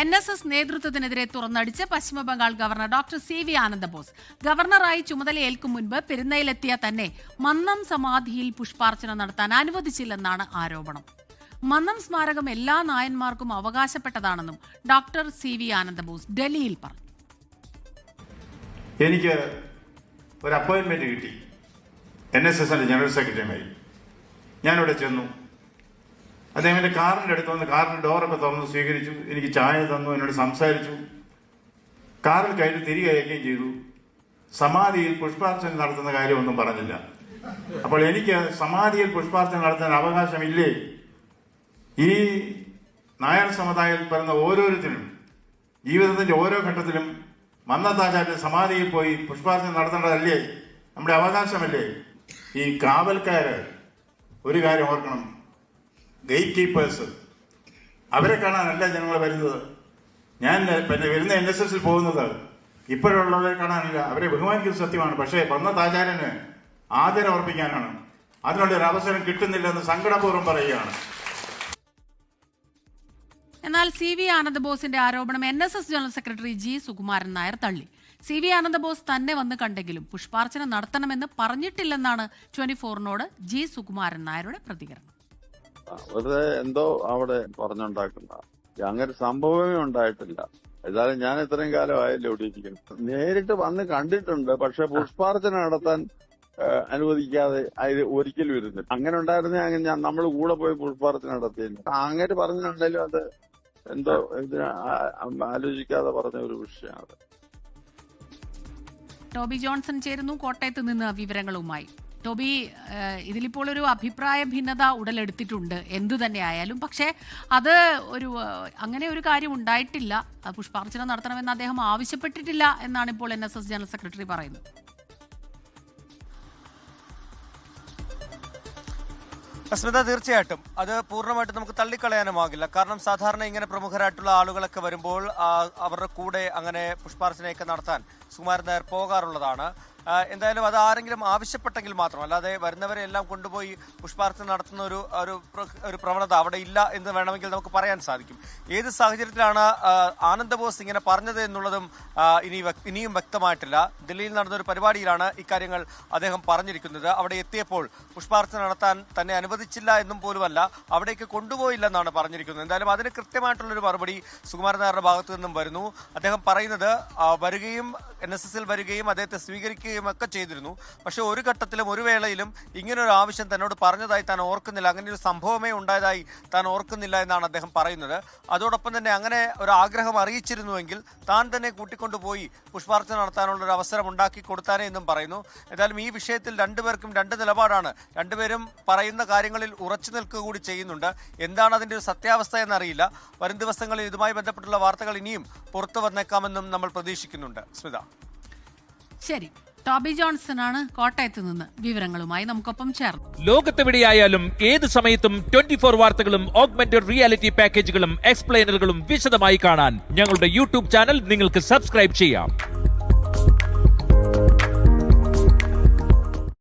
N S S നേതൃത്വത്തിനെതിരെ തുറന്നടിച്ച് Paschim Bangal governor doctor C V Anandabose. ഗവർണറായി ചുമതലയേൽക്കും മുൻപ് പെരുന്നയിലെത്തിയ തന്നെ മന്നം സമാധിയിൽ പുഷ്പാർച്ചന നടത്താൻ അനുവദിച്ചില്ലെന്നാണ് ആരോപണം. മന്നം സ്മാരകം എല്ലാ നായന്മാർക്കും അവകാശപ്പെട്ടതാണെന്നും ഡോക്ടർ സി വി ആനന്ദബോസ് ഡൽഹിയിൽ പറഞ്ഞു. എനിക്ക് ഒരു അപ്പോയിൻമെന്റ് കിട്ടി. എൻ എസ് എസിന്റെ ജനറൽ സെക്രട്ടറിയുമായി. ഞാനിവിടെ ചെന്നു. അദ്ദേഹം എന്റെ കാറിന്റെ അടുത്ത് വന്ന് കാറിന്റെ ഡോറൊക്കെ തുറന്ന് സ്വീകരിച്ചു. എനിക്ക് ചായ തന്നു എന്നോട് സംസാരിച്ചു. കാറിൽ കയറ്റി തിരികെ അയക്കുകയും ചെയ്തു. സമാധിയിൽ പുഷ്പാർച്ചന നടത്തുന്ന കാര്യമൊന്നും പറഞ്ഞില്ല. അപ്പോൾ എനിക്ക് സമാധിയിൽ പുഷ്പാർച്ചന നടത്താൻ അവകാശമില്ലേ? ഈ നായർ സമുദായത്തിൽ പറയുന്ന ഓരോരുത്തരും ജീവിതത്തിന്റെ ഓരോ ഘട്ടത്തിലും മന്നത്താചാര്യ സമാധിയിൽ പോയി പുഷ്പാർച്ചന നടത്തേണ്ടതല്ലേ? നമ്മുടെ അവകാശമല്ലേ? ഈ കാവൽക്കാര് ഒരു കാര്യം ഓർക്കണം. ഗേറ്റ് കീപ്പേഴ്സ് അവരെ കാണാനല്ല ജനങ്ങൾ വരുന്നത്. ഞാൻ പിന്നെ വരുന്ന എൻ എസ് എസിൽ പോകുന്നത് ഇപ്പോഴുള്ളവരെ കാണാനില്ല. അവരെ ബഹുമാനിക്കുന്ന സത്യമാണ്. പക്ഷേ പന്നത്താചാര്യന് ആദരം അർപ്പിക്കാനാണ്. അതിനുള്ള ഒരു അവസരം കിട്ടുന്നില്ലെന്ന് സങ്കടപൂർവം പറയുകയാണ്. എന്നാൽ സി വി ആനന്ദബോസിന്റെ ആരോപണം N S S general secretary G Sukumaran Nair തള്ളി. സി വി ആനന്ദബോസ് തന്നെ വന്ന് കണ്ടെങ്കിലും പുഷ്പാർച്ചന നടത്തണമെന്ന് പറഞ്ഞിട്ടില്ലെന്നാണ് ട്വന്റി ഫോറിനോട് ജി സുകുമാരൻ നായരുടെ പ്രതികരണം. വെറുതെ എന്തോ അവിടെ പറഞ്ഞുണ്ടാക്കുന്ന. അങ്ങനെ സംഭവമേ ഉണ്ടായിട്ടില്ല. ഏതായാലും ഞാൻ ഇത്രയും കാലമായല്ലോ ഇരിക്കുന്നു നേരിട്ട് വന്ന് കണ്ടിട്ടുണ്ട് പക്ഷെ പുഷ്പാർച്ചന നടത്താൻ അനുവദിക്കാതെ അതിൽ ഒരിക്കലും ഇരുന്നില്ല. അങ്ങനെ ഉണ്ടായിരുന്നെ അങ്ങനെ ഞാൻ നമ്മൾ കൂടെ പോയി പുഷ്പാർച്ചന നടത്തിയില്ല അങ്ങനെ പറഞ്ഞിട്ടുണ്ടെങ്കിലും അത് എന്തോ ആലോചിക്കാതെ പറഞ്ഞ ഒരു വിഷയമാണ്. ടോബി ജോൺസൺ ചേരുന്നു കോട്ടയത്ത് നിന്ന് വിവരങ്ങളുമായി. ടോബി ഇതിലിപ്പോൾ ഒരു അഭിപ്രായ ഭിന്നത ഉടലെടുത്തിട്ടുണ്ട്. എന്തു തന്നെ ആയാലും. പക്ഷേ അത് ഒരു അങ്ങനെ ഒരു കാര്യം ഉണ്ടായിട്ടില്ല. പുഷ്പാർച്ചന നടത്തണമെന്ന് അദ്ദേഹം ആവശ്യപ്പെട്ടിട്ടില്ല എന്നാണ് ഇപ്പോൾ N S S general secretary പറയുന്നത്. സ്മിത തീർച്ചയായിട്ടും. അത് പൂർണമായിട്ട് നമുക്ക് തള്ളിക്കളയാനുമാകില്ല. കാരണം സാധാരണ ഇങ്ങനെ പ്രമുഖരായിട്ടുള്ള ആളുകളൊക്കെ വരുമ്പോൾ അവരുടെ കൂടെ അങ്ങനെ പുഷ്പാർച്ചനയൊക്കെ നടത്താൻ സുകുമാരൻ നായർ പോകാറുള്ളതാണ്. എന്തായാലും അത് ആരെങ്കിലും ആവശ്യപ്പെട്ടെങ്കിൽ മാത്രം. അല്ലാതെ വരുന്നവരെ എല്ലാം കൊണ്ടുപോയി പുഷ്പാർത്ഥന നടത്തുന്ന ഒരു ഒരു പ്രവണത അവിടെ ഇല്ല എന്ന് വേണമെങ്കിൽ നമുക്ക് പറയാൻ സാധിക്കും. ഏത് സാഹചര്യത്തിലാണ് ആനന്ദബോസ് ഇങ്ങനെ പറഞ്ഞത് എന്നുള്ളതും ഇനി ഇനിയും വ്യക്തമായിട്ടില്ല. ദില്ലിയിൽ നടന്ന ഒരു പരിപാടിയിലാണ് ഇക്കാര്യങ്ങൾ അദ്ദേഹം പറഞ്ഞിരിക്കുന്നത്. അവിടെ എത്തിയപ്പോൾ പുഷ്പാർത്ഥന നടത്താൻ തന്നെ അനുവദിച്ചില്ല എന്നും പോലുമല്ല. അവിടേക്ക് കൊണ്ടുപോയില്ലെന്നാണ് പറഞ്ഞിരിക്കുന്നത്. എന്തായാലും അതിന് കൃത്യമായിട്ടുള്ളൊരു മറുപടി സുകുമാരൻ നായരുടെ ഭാഗത്തു നിന്നും വരുന്നു. അദ്ദേഹം പറയുന്നത് വരികയും എൻ എസ് എസിൽ വരികയും അദ്ദേഹത്തെ സ്വീകരിക്കുകയും ഒക്കെ ചെയ്തിരുന്നു. പക്ഷേ ഒരു ഘട്ടത്തിലും ഒരു വേളയിലും ഇങ്ങനൊരു ആവശ്യം തന്നോട് പറഞ്ഞതായി താൻ ഓർക്കുന്നില്ല. അങ്ങനെ ഒരു സംഭവമേ ഉണ്ടായതായി താൻ ഓർക്കുന്നില്ല എന്നാണ് അദ്ദേഹം പറയുന്നത്. അതോടൊപ്പം തന്നെ അങ്ങനെ ഒരു ആഗ്രഹം അറിയിച്ചിരുന്നുവെങ്കിൽ താൻ തന്നെ കൂട്ടിക്കൊണ്ടുപോയി പുഷ്പാർച്ചന നടത്താനുള്ള ഒരു അവസരം ഉണ്ടാക്കി കൊടുത്താനേ എന്നും പറയുന്നു. എന്തായാലും ഈ വിഷയത്തിൽ രണ്ടുപേർക്കും രണ്ട് നിലപാടാണ്. രണ്ടുപേരും പറയുന്ന കാര്യങ്ങളിൽ ഉറച്ചു നിൽക്കുക കൂടി ചെയ്യുന്നുണ്ട്. എന്താണ് അതിന്റെ ഒരു സത്യാവസ്ഥ എന്നറിയില്ല. വരും ദിവസങ്ങളിൽ ഇതുമായി ബന്ധപ്പെട്ടുള്ള വാർത്തകൾ ഇനിയും പുറത്തു വന്നേക്കാമെന്നും നമ്മൾ പ്രതീക്ഷിക്കുന്നുണ്ട്. സ്മിത. ശരി. ടോബി ജോൺസൺ ആണ് കോട്ടയത്ത് നിന്ന്. വിവരങ്ങളുമായി നമുക്കൊപ്പം ചേർന്നു. ലോകത്തെവിടെയായാലും ഏത് സമയത്തും ട്വന്റി ഫോർ വാർത്തകളും ഓഗ്മെന്റഡ് റിയാലിറ്റി പാക്കേജുകളും എക്സ്പ്ലെയിനറുകളും വിശദമായി കാണാൻ ഞങ്ങളുടെ യൂട്യൂബ് ചാനൽ നിങ്ങൾക്ക് സബ്സ്ക്രൈബ് ചെയ്യാം.